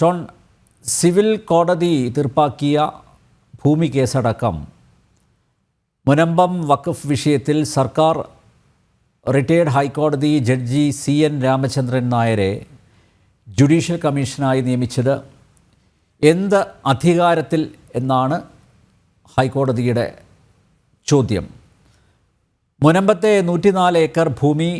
Sean civil കോടതി തീർപ്പാക്കിയ ഭൂമി കേസടക്കം. മുനമ്പം വഖഫ് വിഷയത്തിൽ സർക്കാർ റിട്ടയേർഡ് ഹൈക്കോടതി ജഡ്ജി സി എൻ രാമചന്ദ്രൻ നായരെ ജുഡീഷ്യൽ കമ്മീഷനായി നിയമിച്ചത്. എന്ത് അധികാരത്തിൽ എന്നാണ് ഹൈക്കോടതിയുടെ ചോദ്യം. മുനമ്പത്തെ നൂറ്റിനാല് ഏക്കർ ഭൂമി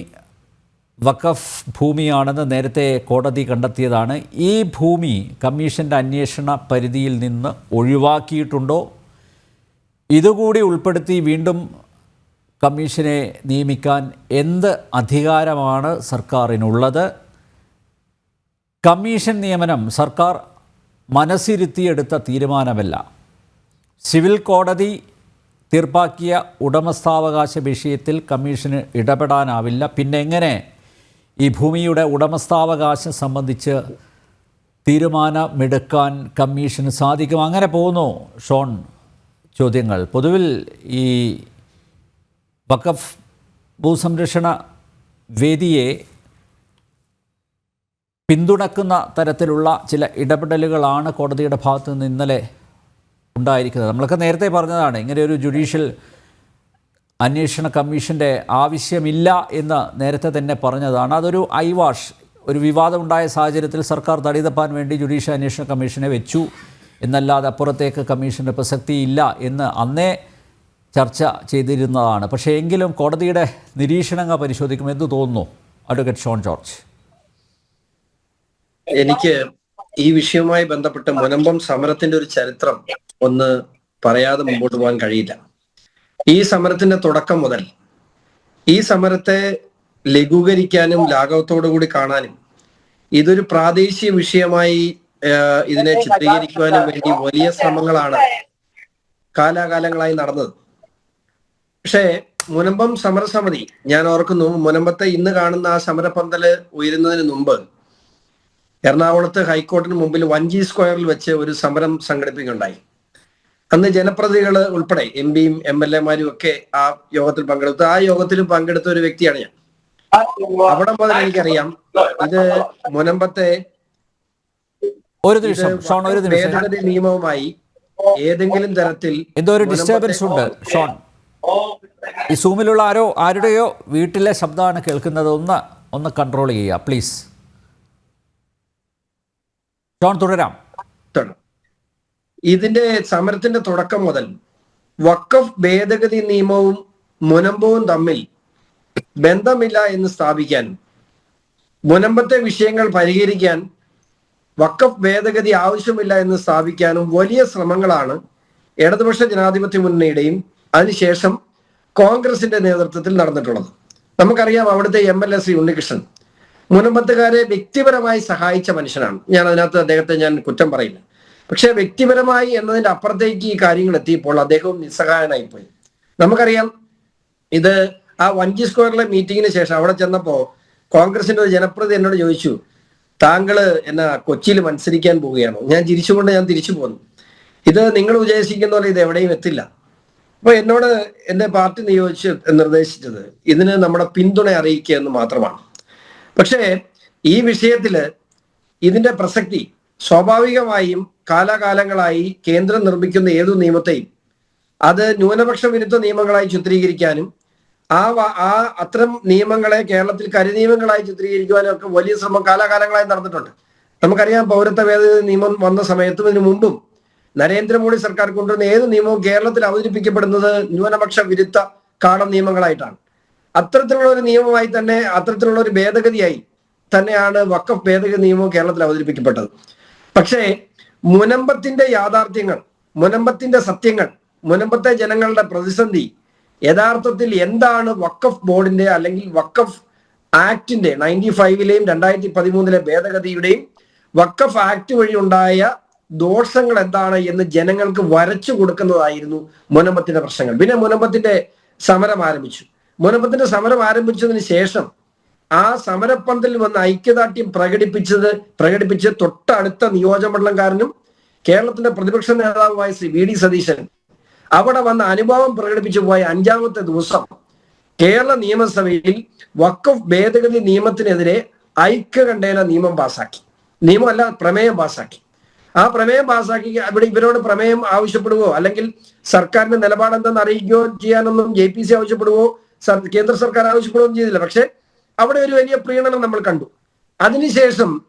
വഖഫ് ഭൂമിയാണെന്ന് നേരത്തെ കോടതി കണ്ടെത്തിയതാണ്. ഈ ഭൂമി കമ്മീഷന്റെ അന്വേഷണ പരിധിയിൽ നിന്ന് ഒഴിവാക്കിയിട്ടുണ്ടോ? ഇതുകൂടി ഉൾപ്പെടുത്തി വീണ്ടും കമ്മീഷനെ നിയമിക്കാൻ എന്ത് അധികാരമാണ് സർക്കാരിനുള്ളത്? കമ്മീഷൻ നിയമനം സർക്കാർ മനസ്സിരുത്തിയെടുത്ത തീരുമാനമല്ല. സിവിൽ കോടതി തീർപ്പാക്കിയ ഉടമസ്ഥാവകാശ വിഷയത്തിൽ കമ്മീഷന് ഇടപെടാനാവില്ല. പിന്നെ എങ്ങനെ ഈ ഭൂമിയുടെ ഉടമസ്ഥാവകാശം സംബന്ധിച്ച് തീരുമാനമെടുക്കാൻ കമ്മീഷന് സാധിക്കും അങ്ങനെ പോകുന്നു ഷോൺ. ചോദ്യങ്ങൾ. പൊതുവിൽ ഈ വഖഫ് ഭൂസംരക്ഷണ വേദിയെ പിന്തുണക്കുന്ന തരത്തിലുള്ള ചില ഇടപെടലുകളാണ് കോടതിയുടെ ഭാഗത്തു നിന്ന് ഇന്നലെ ഉണ്ടായിരിക്കുന്നത്. നമ്മളൊക്കെ നേരത്തെ പറഞ്ഞതാണ് ഇങ്ങനെ ഒരു ജുഡീഷ്യൽ അന്വേഷണ കമ്മീഷന്റെ ആവശ്യമില്ല എന്ന് നേരത്തെ തന്നെ പറഞ്ഞതാണ്. അതൊരു ഐവാഷ് ഒരു വിവാദമുണ്ടായ സാഹചര്യത്തിൽ സർക്കാർ തടിതപ്പാൻ വേണ്ടി ജുഡീഷ്യൽ അന്വേഷണ കമ്മീഷനെ വെച്ചു. എന്നല്ലാതെ അപ്പുറത്തേക്ക് കമ്മീഷന്റെ പ്രസക്തിയില്ല എന്ന് അന്നേ ചർച്ച ചെയ്തിരുന്നതാണ്. പക്ഷേ എങ്കിലും കോടതിയുടെ നിരീക്ഷണങ്ങൾ പരിശോധിക്കുമ്പോൾ തോന്നുന്നു. അഡ്വക്കേറ്റ് ഷോൺ ജോർജ്. എനിക്ക് ഈ വിഷയവുമായി ബന്ധപ്പെട്ട് മുനമ്പം സമരത്തിന്റെ ഒരു ചരിത്രം ഒന്ന് പറയാതെ മുമ്പോട്ട് പോകാൻ കഴിയില്ല. ഈ സമരത്തിന്റെ തുടക്കം മുതൽ ഈ സമരത്തെ ലഘൂകരിക്കാനും ലാഘവത്തോടു കൂടി കാണാനും ഇതൊരു പ്രാദേശിക വിഷയമായി ഇതിനെ ചിത്രീകരിക്കുവാനും വേണ്ടി വലിയ ശ്രമങ്ങളാണ് കാലാകാലങ്ങളായി നടന്നത്. പക്ഷേ മുനമ്പം സമരസമിതി ഞാൻ ഓർക്കുന്നു മുനമ്പത്തെ ഇന്ന് കാണുന്ന ആ സമരപന്തൽ ഉയരുന്നതിന് മുമ്പ് എറണാകുളത്ത് ഹൈക്കോടതിന് മുമ്പിൽ വഞ്ചി സ്ക്വയറിൽ വെച്ച് ഒരു സമരം സംഘടിപ്പിക്കുകയുണ്ടായി. അന്ന് ജനപ്രതിനിധികൾ ഉൾപ്പെടെ എം പിയും എം എൽ എമാരും ഒക്കെ ആ യോഗത്തിൽ പങ്കെടുത്തു. ആ യോഗത്തിൽ പങ്കെടുത്ത ഒരു വ്യക്തിയാണ് ഞാൻ. അവിടെ മുതൽ എനിക്കറിയാം ഇത് മുനമ്പത്തെ ഒരു നിമിഷം ഷോൺ ഒരു ഭേദഗതി നിയമവുമായി ഏതെങ്കിലും തരത്തിൽ എന്തോ ഒരു ഡിസ്റ്റർബൻസ് ഉണ്ട് ഷോൺ. ഈ സൂമിലുള്ള ആരോ ആരുടെയോ വീട്ടിലെ ശബ്ദമാണ് കേൾക്കുന്നത്. ഒന്ന് ഒന്ന് കൺട്രോൾ ചെയ്യുക പ്ലീസ് ഷോൺ തുടരാം. ാണ് ഇതിന്റെ സമരത്തിന്റെ തുടക്കം മുതൽ വക്കഫ് ഭേദഗതി നിയമവും മുനമ്പവും തമ്മിൽ ബന്ധമില്ല എന്ന് സ്ഥാപിക്കാൻ മുനമ്പത്തെ വിഷയങ്ങൾ പരിഹരിക്കാൻ വക്കഫ് ഭേദഗതി ആവശ്യമില്ല എന്ന് സ്ഥാപിക്കാനും വലിയ ശ്രമങ്ങളാണ് ഇടതുപക്ഷ ജനാധിപത്യ മുന്നണിയുടെയും അതിനുശേഷം കോൺഗ്രസിന്റെ നേതൃത്വത്തിൽ നടന്നിട്ടുള്ളത്. നമുക്കറിയാം അവിടുത്തെ M L A Shri Unnikrishnan. മുനമ്പത്തുകാരെ വ്യക്തിപരമായി സഹായിച്ച മനുഷ്യനാണ്. ഞാൻ അതിനകത്ത് അദ്ദേഹത്തെ ഞാൻ കുറ്റം പറയില്ല. പക്ഷെ വ്യക്തിപരമായി എന്നതിന്റെ അപ്പുറത്തേക്ക് ഈ കാര്യങ്ങൾ എത്തിയപ്പോൾ അദ്ദേഹവും നിസ്സഹായനായി പോയി നമുക്കറിയാം ഇത് ആ വഞ്ചി സ്ക്വയറിലെ മീറ്റിങ്ങിന് ശേഷം അവിടെ ചെന്നപ്പോ കോൺഗ്രസിന്റെ ഒരു ജനപ്രതി എന്നോട് ചോദിച്ചു താങ്കൾ എന്നാ കൊച്ചിയിൽ മത്സരിക്കാൻ പോവുകയാണോ? ഞാൻ ചിരിച്ചുകൊണ്ട് ഞാൻ തിരിച്ചു പോന്നു. ഇത് നിങ്ങൾ ഉദ്ദേശിക്കുന്ന പോലെ ഇത് എവിടെയും എത്തില്ല. അപ്പൊ എന്നോട് എന്റെ പാർട്ടി നിയോഗിച്ച് നിർദ്ദേശിച്ചത് ഇതിന് നമ്മുടെ പിന്തുണ അറിയിക്കുക എന്ന് മാത്രമാണ്. പക്ഷേ ഈ വിഷയത്തിൽ ഇതിന്റെ പ്രസക്തി സ്വാഭാവികമായും കാലാകാലങ്ങളായി കേന്ദ്രം നിർമ്മിക്കുന്ന ഏതു നിയമത്തെയും അത് ന്യൂനപക്ഷ വിരുദ്ധ നിയമങ്ങളായി ചിത്രീകരിക്കാനും ആ ആ അത്തരം നിയമങ്ങളെ കേരളത്തിൽ കരിനിയമങ്ങളായി ചിത്രീകരിക്കുവാനും ഒക്കെ വലിയ ശ്രമം കാലാകാലങ്ങളായി നടന്നിട്ടുണ്ട്. നമുക്കറിയാം പൗരത്വ ഭേദഗതി നിയമം വന്ന സമയത്തും ഇതിനു മുമ്പും നരേന്ദ്രമോദി സർക്കാർ കൊണ്ടുവന്ന ഏത് നിയമവും കേരളത്തിൽ അവതരിപ്പിക്കപ്പെടുന്നത് ന്യൂനപക്ഷ വിരുദ്ധ കാട നിയമങ്ങളായിട്ടാണ്. അത്തരത്തിലുള്ള ഒരു നിയമമായി തന്നെ അത്തരത്തിലുള്ള ഒരു ഭേദഗതിയായി തന്നെയാണ് വക്കഫ് ഭേദഗതി നിയമവും കേരളത്തിൽ അവതരിപ്പിക്കപ്പെട്ടത്. പക്ഷേ മുനമ്പത്തിന്റെ യാഥാർത്ഥ്യങ്ങൾ മുനമ്പത്തിന്റെ സത്യങ്ങൾ മുനമ്പത്തെ ജനങ്ങളുടെ പ്രതിസന്ധി യഥാർത്ഥത്തിൽ എന്താണ് വക്കഫ് ബോർഡിന്റെ അല്ലെങ്കിൽ വക്കഫ് ആക്ടിന്റെ നയന്റി ഫൈവിലെയും രണ്ടായിരത്തി പതിമൂന്നിലെ ഭേദഗതിയുടെയും വക്കഫ് ആക്ട് വഴി ഉണ്ടായ ദോഷങ്ങൾ എന്താണ് എന്ന് ജനങ്ങൾക്ക് വരച്ചു കൊടുക്കുന്നതായിരുന്നു മുനമ്പത്തിന്റെ പ്രശ്നങ്ങൾ. പിന്നെ മുനമ്പത്തിന്റെ സമരം ആരംഭിച്ചു. മുനമ്പത്തിന്റെ സമരം ആരംഭിച്ചതിന് ശേഷം ആ സമരപ്പന്തലിൽ വന്ന് ഐക്യദാർഢ്യം പ്രകടിപ്പിച്ചത് പ്രകടിപ്പിച്ച് തൊട്ടടുത്ത നിയോജകമണ്ഡലംകാരനും കേരളത്തിന്റെ പ്രതിപക്ഷ നേതാവുമായ ശ്രീ വി ഡി സതീശൻ. അവിടെ വന്ന അനുഭവം പ്രകടിപ്പിച്ചു പോയ അഞ്ചാമത്തെ ദിവസം കേരള നിയമസഭയിൽ വക്കഫ് ഭേദഗതി നിയമത്തിനെതിരെ ഐക്യകണ്ഠേന നിയമം പാസാക്കി. നിയമമല്ല പ്രമേയം പാസാക്കി. ആ പ്രമേയം പാസാക്കി ഇവിടെ ഇവരോട് പ്രമേയം ആവശ്യപ്പെടുവോ അല്ലെങ്കിൽ സർക്കാരിന്റെ നിലപാട് എന്തെന്ന് അറിയിക്കുകയോ ചെയ്യാനൊന്നും ജെ പി സി ആവശ്യപ്പെടുവോ കേന്ദ്ര സർക്കാർ ആവശ്യപ്പെടുകയും ചെയ്തില്ല. പക്ഷെ അവിടെ ഒരു വലിയ പ്രീണനം നമ്മൾ കണ്ടു. അതിനുശേഷം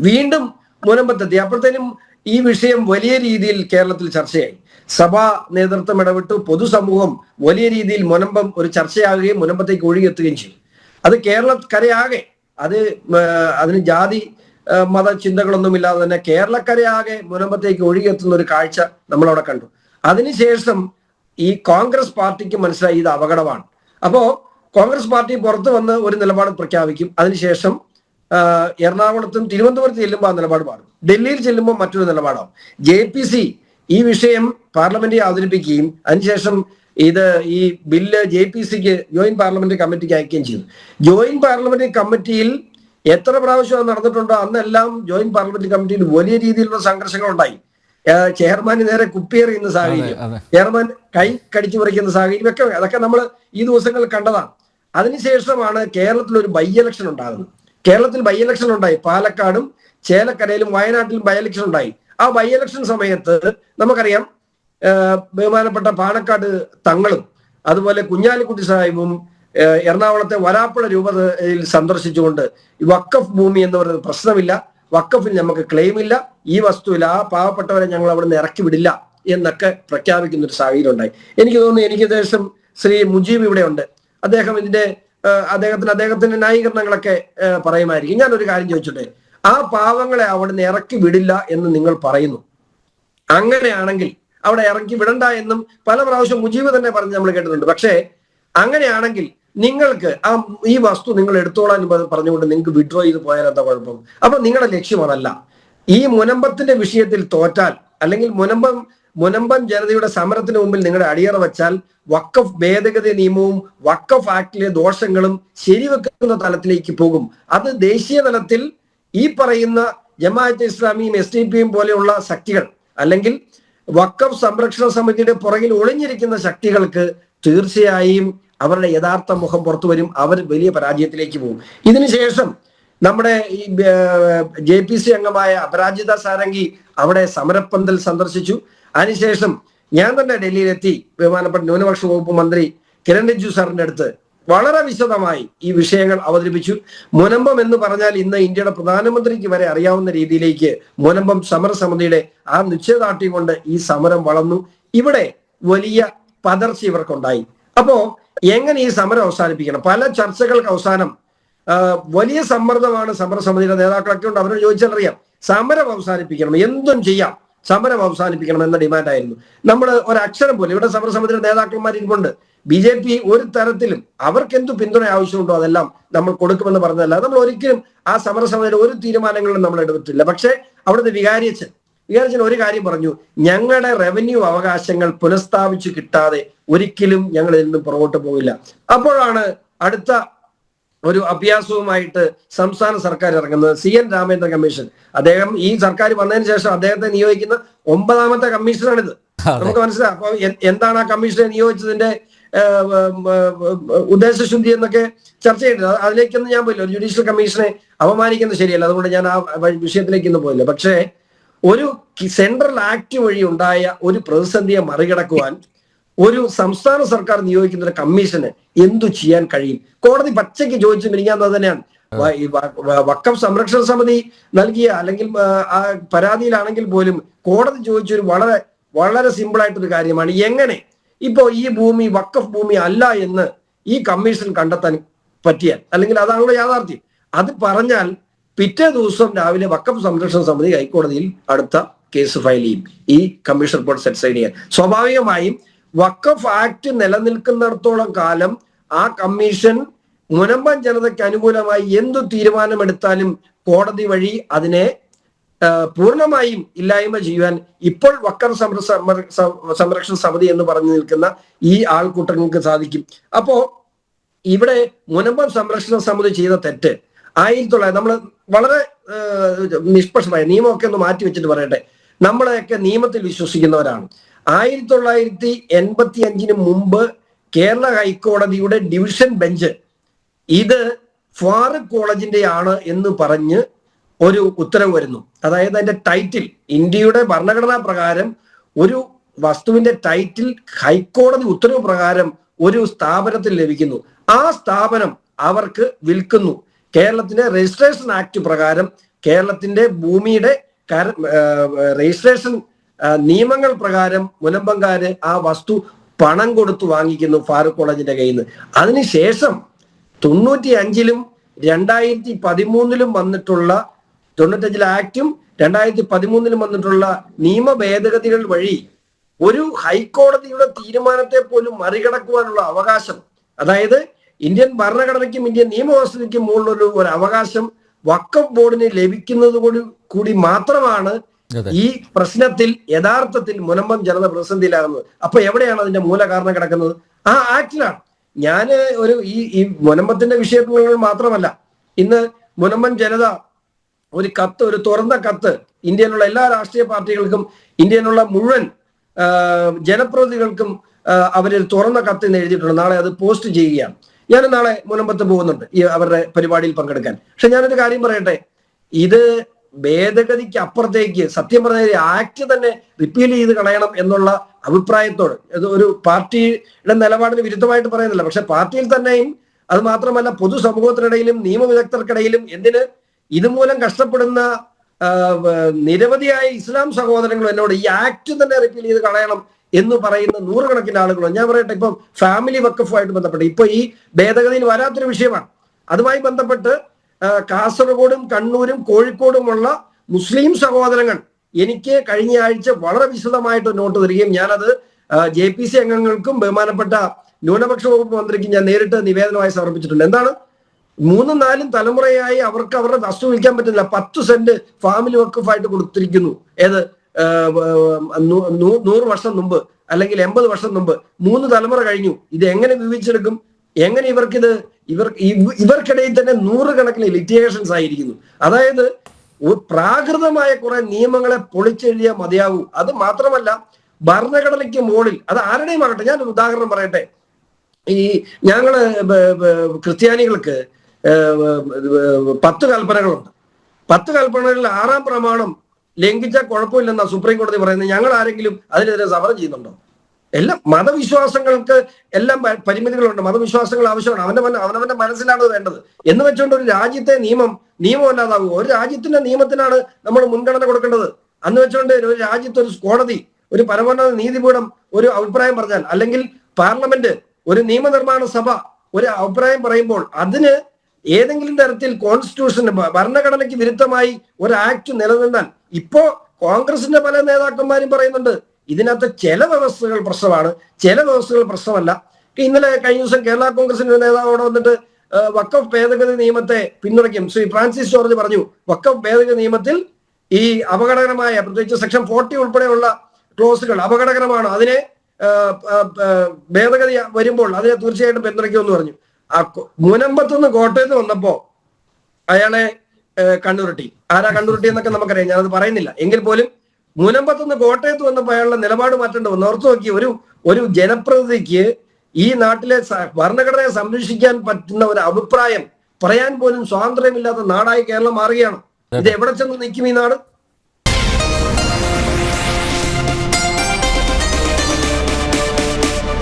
വീണ്ടും മുനമ്പത്തെത്തി. അപ്പോഴത്തേനും ഈ വിഷയം വലിയ രീതിയിൽ കേരളത്തിൽ ചർച്ചയായി. സഭാ നേതൃത്വം ഇടപെട്ടു. പൊതുസമൂഹം വലിയ രീതിയിൽ മുനമ്പം ഒരു ചർച്ചയാകുകയും മുനമ്പത്തേക്ക് ഒഴുകിയെത്തുകയും ചെയ്തു. അത് കേരളക്കരയാകെ അത് അതിന് ജാതി മത ചിന്തകളൊന്നും ഇല്ലാതെ തന്നെ കേരളക്കരയാകെ മുനമ്പത്തേക്ക് ഒഴുകിയെത്തുന്ന ഒരു കാഴ്ച നമ്മളവിടെ കണ്ടു. അതിനുശേഷം ഈ കോൺഗ്രസ് പാർട്ടിക്ക് മനസ്സിലായി ഇത് അപകടമാണ്. അപ്പോ കോൺഗ്രസ് പാർട്ടി പുറത്തു വന്ന് ഒരു നിലപാട് പ്രഖ്യാപിക്കും. അതിനുശേഷം എറണാകുളത്തും തിരുവനന്തപുരത്ത് ചെല്ലുമ്പോൾ ആ നിലപാട് മാറും. ഡൽഹിയിൽ ചെല്ലുമ്പോൾ മറ്റൊരു നിലപാടാവും. ജെ പി സി ഈ വിഷയം പാർലമെന്റിൽ അവതരിപ്പിക്കുകയും അതിനുശേഷം ഇത് ഈ ബില്ല് ജെ പി സിക്ക് ജോയിന്റ് പാർലമെന്ററി കമ്മിറ്റിക്ക് അയക്കുകയും ചെയ്തു. ജോയിന്റ് പാർലമെന്റ് കമ്മിറ്റിയിൽ എത്ര പ്രാവശ്യം നടന്നിട്ടുണ്ടോ അന്നെല്ലാം ജോയിന്റ് പാർലമെന്ററി കമ്മിറ്റിയിൽ വലിയ രീതിയിലുള്ള സംഘർഷങ്ങൾ ഉണ്ടായി. ചെയർമാന് നേരെ കുപ്പിയെറിയുന്ന സാഹചര്യം ചെയർമാൻ കൈ കടിച്ചു പറിക്കുന്ന സാഹചര്യം ഒക്കെ അതൊക്കെ നമ്മൾ ഈ ദിവസങ്ങളിൽ കണ്ടതാണ്. അതിനുശേഷമാണ് കേരളത്തിൽ ഒരു ബൈ ഇലക്ഷൻ ഉണ്ടാകുന്നത്. കേരളത്തിൽ ബൈ ഇലക്ഷൻ ഉണ്ടായി. പാലക്കാടും ചേലക്കരയിലും വയനാട്ടിലും ബൈ ഇലക്ഷൻ ഉണ്ടായി. ആ ബൈ ഇലക്ഷൻ സമയത്ത് നമുക്കറിയാം ബഹുമാനപ്പെട്ട പാണക്കാട് തങ്ങളും അതുപോലെ കുഞ്ഞാലിക്കുട്ടി സാഹിബും എറണാകുളത്തെ വരാപ്പുഴ രൂപതയിൽ സന്ദർശിച്ചുകൊണ്ട് ഈ വക്കഫ് ഭൂമി എന്ന് പറയുന്നത് പ്രശ്നമില്ല. വക്കഫിൽ നമുക്ക് ക്ലെയിം ഇല്ല. ഈ വസ്തുവിൽ ആ പാവപ്പെട്ടവരെ ഞങ്ങൾ അവിടെ നിന്ന് ഇറക്കി വിടില്ല എന്നൊക്കെ പ്രഖ്യാപിക്കുന്ന ഒരു സാഹചര്യം ഉണ്ടായി. എനിക്ക് തോന്നുന്നു എനിക്ക് ദേശം ശ്രീ മുജീബ് ഇവിടെ ഉണ്ട്. അദ്ദേഹം ഇതിന്റെ അദ്ദേഹത്തിന് അദ്ദേഹത്തിന്റെ ന്യായീകരണങ്ങളൊക്കെ പറയുമായിരിക്കും. ഞാൻ ഒരു കാര്യം ചോദിച്ചോട്ടെ? ആ പാവങ്ങളെ അവിടെ നിന്ന് ഇറക്കി വിടില്ല എന്ന് നിങ്ങൾ പറയുന്നു. അങ്ങനെയാണെങ്കിൽ അവിടെ ഇറക്കി വിടണ്ട എന്നും പല പ്രാവശ്യം മുജീബ് തന്നെ പറഞ്ഞ് നമ്മൾ കേട്ടിട്ടുണ്ട്. പക്ഷേ അങ്ങനെയാണെങ്കിൽ നിങ്ങൾക്ക് ആ ഈ വസ്തു നിങ്ങൾ എടുത്തോളാൻ പറഞ്ഞുകൊണ്ട് നിങ്ങൾക്ക് വിഡ്രോ ചെയ്ത് പോയാൽ എന്താ കുഴപ്പം? അപ്പൊ നിങ്ങളുടെ ലക്ഷ്യം അതല്ല. ഈ മുനമ്പത്തിന്റെ വിഷയത്തിൽ തോറ്റാൽ അല്ലെങ്കിൽ മുനമ്പം മുനമ്പം ജനതയുടെ സമരത്തിന് മുമ്പിൽ നിങ്ങളുടെ അടിയറ വച്ചാൽ വക്കഫ് ഭേദഗതി നിയമവും വക്കഫ് ആക്ടിലെ ദോഷങ്ങളും ശരിവെക്കുന്ന തലത്തിലേക്ക് പോകും. അത് ദേശീയ തലത്തിൽ ഈ പറയുന്ന ജമാഅത്ത് ഇസ്ലാമിയും എസ് ഡി പിയും പോലെയുള്ള ശക്തികൾ അല്ലെങ്കിൽ വക്കഫ് സംരക്ഷണ സമിതിയുടെ പുറകിൽ ഒളിഞ്ഞിരിക്കുന്ന ശക്തികൾക്ക് തീർച്ചയായും അവരുടെ യഥാർത്ഥ മുഖം പുറത്തു വരും. അവർ വലിയ പരാജയത്തിലേക്ക് പോകും. ഇതിനുശേഷം നമ്മുടെ ഈ ജെ പി സി അംഗമായ അപരാജിത സാരംഗി അവിടെ സമരപ്പന്തൽ സന്ദർശിച്ചു. അതിനുശേഷം ഞാൻ തന്നെ ഡൽഹിയിലെത്തി ബഹുമാനപ്പെട്ട ന്യൂനപക്ഷ വകുപ്പ് മന്ത്രി കിരൺ റിജ്ജു സാറിന്റെ അടുത്ത് വളരെ വിശദമായി ഈ വിഷയങ്ങൾ അവതരിപ്പിച്ചു. മുനമ്പം എന്ന് പറഞ്ഞാൽ ഇന്ന് ഇന്ത്യയുടെ പ്രധാനമന്ത്രിക്ക് വരെ അറിയാവുന്ന രീതിയിലേക്ക് മുനമ്പം സമരസമിതിയുടെ ആ നിശ്ചയദാർഢ്യം കൊണ്ട് ഈ സമരം വളർന്നു. ഇവിടെ വലിയ പതർച്ച ഇവർക്കുണ്ടായി. അപ്പോ എങ്ങനെ ഈ സമരം അവസാനിപ്പിക്കണം? പല ചർച്ചകൾക്ക് അവസാനം വലിയ സമ്മർദ്ദമാണ് സമരസമിതിയുടെ നേതാക്കളൊക്കെ ഉണ്ട്. അവരോട് ചോദിച്ചാൽ അറിയാം. സമരം അവസാനിപ്പിക്കണം. എന്തും ചെയ്യാം. സമരം അവസാനിപ്പിക്കണം എന്ന ഡിമാൻഡായിരുന്നു. നമ്മൾ ഒരക്ഷരം പോലും ഇവിടെ സമരസമിതിയുടെ നേതാക്കന്മാർ ഇരിപ്പുണ്ട് ബി ജെ പി ഒരു തരത്തിലും അവർക്ക് എന്തു പിന്തുണ ആവശ്യമുണ്ടോ അതെല്ലാം നമ്മൾ കൊടുക്കുമെന്ന് പറഞ്ഞതല്ല. നമ്മൾ ഒരിക്കലും ആ സമരസമിതിയുടെ ഒരു തീരുമാനങ്ങളും നമ്മൾ എടുത്തിട്ടില്ല. പക്ഷേ അവിടുത്തെ വികാരിയച്ഛൻ വികാരിച്ചൻ ഒരു കാര്യം പറഞ്ഞു. ഞങ്ങളുടെ റവന്യൂ അവകാശങ്ങൾ പുനഃസ്ഥാപിച്ചു കിട്ടാതെ ഒരിക്കലും ഞങ്ങൾ ഇതിൽ നിന്ന് പുറകോട്ട് പോവില്ല അപ്പോഴാണ് അടുത്ത ഒരു അഭ്യാസവുമായിട്ട് സംസ്ഥാന സർക്കാർ ഇറങ്ങുന്നത് സി എൻ രാമേന്ദ്ര കമ്മീഷൻ. അദ്ദേഹം ഈ സർക്കാർ വന്നതിന് ശേഷം അദ്ദേഹത്തെ നിയോഗിക്കുന്ന ഒമ്പതാമത്തെ കമ്മീഷനാണിത്. നമുക്ക് മനസ്സിലാക്കാം അപ്പൊ എന്താണ് ആ കമ്മീഷനെ നിയോഗിച്ചതിന്റെ ഉദ്ദേശശുദ്ധി എന്നൊക്കെ ചർച്ച ചെയ്തിട്ടുണ്ട്. അത് അതിലേക്കൊന്നും ഞാൻ പോയില്ല. ഒരു ജുഡീഷ്യൽ കമ്മീഷനെ അപമാനിക്കുന്നത് ശരിയല്ല. അതുകൊണ്ട് ഞാൻ ആ വിഷയത്തിലേക്ക് വിഷയത്തിലേക്കൊന്നും പോയില്ല. പക്ഷേ ഒരു സെൻട്രൽ ആക്ട് വഴി ഉണ്ടായ ഒരു പ്രതിസന്ധിയെ മറികടക്കുവാൻ ഒരു സംസ്ഥാന സർക്കാർ നിയോഗിക്കുന്ന ഒരു കമ്മീഷന് എന്തു ചെയ്യാൻ കഴിയും? കോടതി പച്ചയ്ക്ക് ചോദിച്ചു മിനിങ്ങാന്നത് തന്നെയാണ്. വക്കം സംരക്ഷണ സമിതി നൽകിയ അല്ലെങ്കിൽ ആ, ആ പരാതിയിലാണെങ്കിൽ പോലും കോടതി ചോദിച്ചൊരു വളരെ വളരെ സിമ്പിൾ ആയിട്ടൊരു കാര്യമാണ്. എങ്ങനെ? ഇപ്പോ ഈ ഭൂമി വക്കഫ് ഭൂമി അല്ല എന്ന് ഈ കമ്മീഷൻ കണ്ടെത്താൻ പറ്റിയാൽ അല്ലെങ്കിൽ അതാണല്ലോ യാഥാർത്ഥ്യം. അത് പറഞ്ഞാൽ പിറ്റേ ദിവസം രാവിലെ വക്കഫ് സംരക്ഷണ സമിതി ഹൈക്കോടതിയിൽ അടുത്ത കേസ് ഫയൽ ചെയ്യും. ഈ കമ്മീഷൻ റിപ്പോർട്ട് സെറ്റ് സൈഡ് ചെയ്യാൻ. സ്വാഭാവികമായും വക്കഫ് ആക്ട് നിലനിൽക്കുന്നിടത്തോളം കാലം ആ കമ്മീഷൻ മുനമ്പൻ ജനതയ്ക്ക് അനുകൂലമായി എന്തു തീരുമാനമെടുത്താലും കോടതി വഴി അതിനെ പൂർണമായും ഇല്ലായ്മ ചെയ്യുവാൻ ഇപ്പോൾ വക്കർ സംരക്ഷണ സമിതി എന്ന് പറഞ്ഞു നിൽക്കുന്ന ഈ ആൾക്കൂട്ടങ്ങൾക്ക് സാധിക്കും. അപ്പോ ഇവിടെ മുനമ്പം സംരക്ഷണ സമിതി ചെയ്ത തെറ്റ് ആയിരത്തി തൊള്ളായിരത്തി നമ്മൾ വളരെ നിഷ്പക്ഷമായ നിയമമൊക്കെ ഒന്ന് മാറ്റി വെച്ചിട്ട് പറയട്ടെ. നമ്മളെയൊക്കെ നിയമത്തിൽ വിശ്വസിക്കുന്നവരാണ്. ആയിരത്തി തൊള്ളായിരത്തി എൺപത്തി അഞ്ചിന് മുമ്പ് കേരള ഹൈക്കോടതിയുടെ ഡിവിഷൻ ബെഞ്ച് ഇത് ഫാറൂഖ് കോളേജിന്റെ ആണ് എന്ന് പറഞ്ഞ് ഒരു ഉത്തരവ് വരുന്നു. അതായത് അതിന്റെ ടൈറ്റിൽ ഇന്ത്യയുടെ ഭരണഘടനാ പ്രകാരം ഒരു വസ്തുവിന്റെ ടൈറ്റിൽ ഹൈക്കോടതി ഉത്തരവ് പ്രകാരം ഒരു സ്ഥാപനത്തിൽ ലഭിക്കുന്നു. ആ സ്ഥാപനം അവർക്ക് വിൽക്കുന്നു. കേരളത്തിന്റെ രജിസ്ട്രേഷൻ ആക്ട് പ്രകാരം കേരളത്തിന്റെ ഭൂമിയുടെ രജിസ്ട്രേഷൻ നിയമങ്ങൾ പ്രകാരം മുനമ്പങ്കാര് ആ വസ്തു പണം കൊടുത്തു വാങ്ങിക്കുന്നു ഫാറൂഖ് കോളേജിന്റെ കയ്യിൽ നിന്ന് അതിനുശേഷം തൊണ്ണൂറ്റി അഞ്ചിലും രണ്ടായിരത്തി പതിമൂന്നിലും വന്നിട്ടുള്ള തൊണ്ണൂറ്റഞ്ചിലെ ആക്ടും രണ്ടായിരത്തി പതിമൂന്നിലും വന്നിട്ടുള്ള നിയമ ഭേദഗതികൾ വഴി ഒരു ഹൈക്കോടതിയുടെ തീരുമാനത്തെ പോലും മറികടക്കുവാനുള്ള അവകാശം അതായത് ഇന്ത്യൻ ഭരണഘടനയ്ക്കും ഇന്ത്യൻ നിയമവ്യവസ്ഥയ്ക്കും മുകളിലൊരു ഒരു അവകാശം വക്കം ബോർഡിന് ലഭിക്കുന്നത് കൂടി കൂടി മാത്രമാണ്. ഈ പ്രശ്നത്തിൽ യഥാർത്ഥത്തിൽ മുനമ്പം ജനത പ്രതിസന്ധിയിലാകുന്നത് അപ്പൊ എവിടെയാണ് അതിന്റെ മൂലകാരണം കിടക്കുന്നത്? ആ ആക്ടിലാണ്. ഞാൻ ഒരു ഈ ഈ മുനമ്പത്തിന്റെ വിഷയത്തിൽ മാത്രമല്ല ഇന്ന് മുനമ്പൻ ജനത ഒരു കത്ത് ഒരു തുറന്ന കത്ത് ഇന്ത്യയിലുള്ള എല്ലാ രാഷ്ട്രീയ പാർട്ടികൾക്കും ഇന്ത്യയിലുള്ള മുഴുവൻ ജനപ്രതിനിധികൾക്കും അവരൊരു അവർ തുറന്ന കത്ത് ഇന്ന് എഴുതിയിട്ടുണ്ട്. നാളെ അത് പോസ്റ്റ് ചെയ്യുകയാണ്. ഞാൻ നാളെ മുനമ്പത്ത് പോകുന്നുണ്ട് ഈ അവരുടെ പരിപാടിയിൽ പങ്കെടുക്കാൻ. പക്ഷെ ഞാനൊരു കാര്യം പറയട്ടെ? ഇത് ഭേദഗതിക്ക് അപ്പുറത്തേക്ക് സത്യം പറഞ്ഞ ആക്ട് തന്നെ റിപ്പീൽ ചെയ്ത് കളയണം എന്നുള്ള അഭിപ്രായത്തോട്. ഇത് ഒരു പാർട്ടിയുടെ നിലപാടിന് വിരുദ്ധമായിട്ട് പറയുന്നില്ല. പക്ഷെ പാർട്ടിയിൽ തന്നെയും അത് മാത്രമല്ല പൊതുസമൂഹത്തിനിടയിലും നിയമവിദഗ്ധർക്കിടയിലും എന്തിന് ഇതുമൂലം കഷ്ടപ്പെടുന്ന നിരവധിയായ ഇസ്ലാം സഹോദരങ്ങൾ എന്നോട് ഈ ആക്ട് തന്നെ റിപ്പീൽ ചെയ്ത് കളയണം എന്ന് പറയുന്ന നൂറുകണക്കിന് ആളുകളും ഞാൻ പറയട്ടെ ഇപ്പം ഫാമിലി വക്കഫുമായിട്ട് ബന്ധപ്പെട്ട്. ഇപ്പൊ ഈ ഭേദഗതിയിൽ വരാത്തൊരു വിഷയമാണ്. അതുമായി ബന്ധപ്പെട്ട് കാസർഗോഡും കണ്ണൂരും കോഴിക്കോടുമുള്ള മുസ്ലിം സഹോദരങ്ങൾ എനിക്ക് കഴിഞ്ഞ ആഴ്ച വളരെ വിശദമായിട്ട് നോട്ട് തരികയും ഞാനത് ജെ പി സി അംഗങ്ങൾക്കും ബഹുമാനപ്പെട്ട ന്യൂനപക്ഷ വകുപ്പ് മന്ത്രിക്ക് ഞാൻ നേരിട്ട് നിവേദനമായി സമർപ്പിച്ചിട്ടുണ്ട്. എന്താണ്? മൂന്നും നാലും തലമുറയായി അവർക്ക് അവരുടെ വസ്തു വിൽക്കാൻ പറ്റുന്നില്ല പത്ത് സെന്റ് ഫാമിലി വക്കഫായിട്ട് കൊടുത്തിരിക്കുന്നു. ഏത് നൂറ് വർഷം മുമ്പ് അല്ലെങ്കിൽ എൺപത് വർഷം മുമ്പ് മൂന്ന് തലമുറ കഴിഞ്ഞു. ഇത് എങ്ങനെ വിഭജിച്ചെടുക്കും എങ്ങനെ ഇവർക്കിത് ഇവർ ഇവർക്കിടയിൽ തന്നെ നൂറുകണക്കിന് ലിറ്റിഗേഷൻസ് ആയിരിക്കുന്നു. അതായത് പ്രാകൃതമായ കുറെ നിയമങ്ങളെ പൊളിച്ചെഴുതിയാൽ മതിയാവൂ. അത് മാത്രമല്ല ഭരണഘടനയ്ക്ക് മുകളിൽ അത് ആരുടെയും ആകട്ടെ ഞാൻ ഉദാഹരണം പറയട്ടെ. ഈ ഞങ്ങൾ ക്രിസ്ത്യാനികൾക്ക് പത്ത് കൽപ്പനകളുണ്ട്. പത്ത് കൽപ്പനകളിൽ ആറാം പ്രമാണം ലംഘിച്ചാൽ കുഴപ്പമില്ലെന്നാണ് സുപ്രീം കോടതി പറയുന്നത്. ഞങ്ങൾ ആരെങ്കിലും അതിനെതിരെ സമരം ചെയ്യുന്നുണ്ടോ? എല്ലാം മതവിശ്വാസങ്ങൾക്ക് എല്ലാം പരിമിതികളുണ്ട്. മതവിശ്വാസങ്ങൾ ആവശ്യമാണ്. അവന്റെ അവനവന്റെ മനസ്സിലാണ് വേണ്ടത്. എന്ന് വെച്ചുകൊണ്ട് ഒരു രാജ്യത്തെ നിയമം നിയമമല്ലാതാവും ഒരു രാജ്യത്തിന്റെ നിയമത്തിനാണ് നമ്മൾ മുൻഗണന കൊടുക്കേണ്ടത്. അന്ന് വെച്ചുകൊണ്ട് ഒരു രാജ്യത്ത് ഒരു കോടതി ഒരു പരമോന്നത നീതിപീഠം ഒരു അഭിപ്രായം പറഞ്ഞാൽ അല്ലെങ്കിൽ പാർലമെന്റ് ഒരു നിയമനിർമ്മാണ സഭ ഒരു അഭിപ്രായം പറയുമ്പോൾ അതിന് ഏതെങ്കിലും തരത്തിൽ കോൺസ്റ്റിറ്റ്യൂഷന് ഭരണഘടനയ്ക്ക് വിരുദ്ധമായി ഒരു ആക്ട് നിലനിന്നാൽ ഇപ്പോ കോൺഗ്രസിന്റെ പല നേതാക്കന്മാരും പറയുന്നുണ്ട് ഇതിനകത്ത് ചില വ്യവസ്ഥകൾ പ്രശ്നമാണ്. ചില വ്യവസ്ഥകൾ പ്രശ്നമല്ല. ഇന്നലെ കഴിഞ്ഞ ദിവസം കേരള കോൺഗ്രസിന്റെ നേതാവ് അവിടെ വന്നിട്ട് വക്കഫ് ഭേദഗതി നിയമത്തെ പിന്തുണയ്ക്കും. ശ്രീ ഫ്രാൻസിസ് ജോർജ് പറഞ്ഞു വക്കഫ് ഭേദഗതി നിയമത്തിൽ ഈ അപകടകരമായ പ്രത്യേകിച്ച് സെക്ഷൻ ഫോർട്ടി ഉൾപ്പെടെയുള്ള ക്ലോസുകൾ അപകടകരമാണ്. അതിനെ ഭേദഗതി വരുമ്പോൾ അതിനെ തീർച്ചയായിട്ടും പിന്തുണയ്ക്കുമെന്ന് പറഞ്ഞു. ആ മുനമ്പത്തുനിന്ന് കോട്ടയത്ത് വന്നപ്പോ അയാളെ കണ്ണുരുട്ടി. ആരാ കണ്ണുരുട്ടി എന്നൊക്കെ നമുക്കറിയാം. ഞാനത് പറയുന്നില്ല. എങ്കിൽ പോലും മുനമ്പത്തുനിന്ന് കോട്ടയത്ത് വന്നപ്പോൾ അയാളുടെ നിലപാട് മാറ്റേണ്ടി വന്നു. ഓർത്തു നോക്കി ഒരു ഒരു ജനപ്രതിനിധിക്ക് ഈ നാട്ടിലെ ഭരണഘടനയെ സംരക്ഷിക്കാൻ പറ്റുന്ന ഒരു അഭിപ്രായം പറയാൻ പോലും സ്വാതന്ത്ര്യമില്ലാത്ത നാടായി കേരളം മാറുകയാണ്. ഇത് എവിടെ ചെന്ന് നിൽക്കും ഈ നാട്?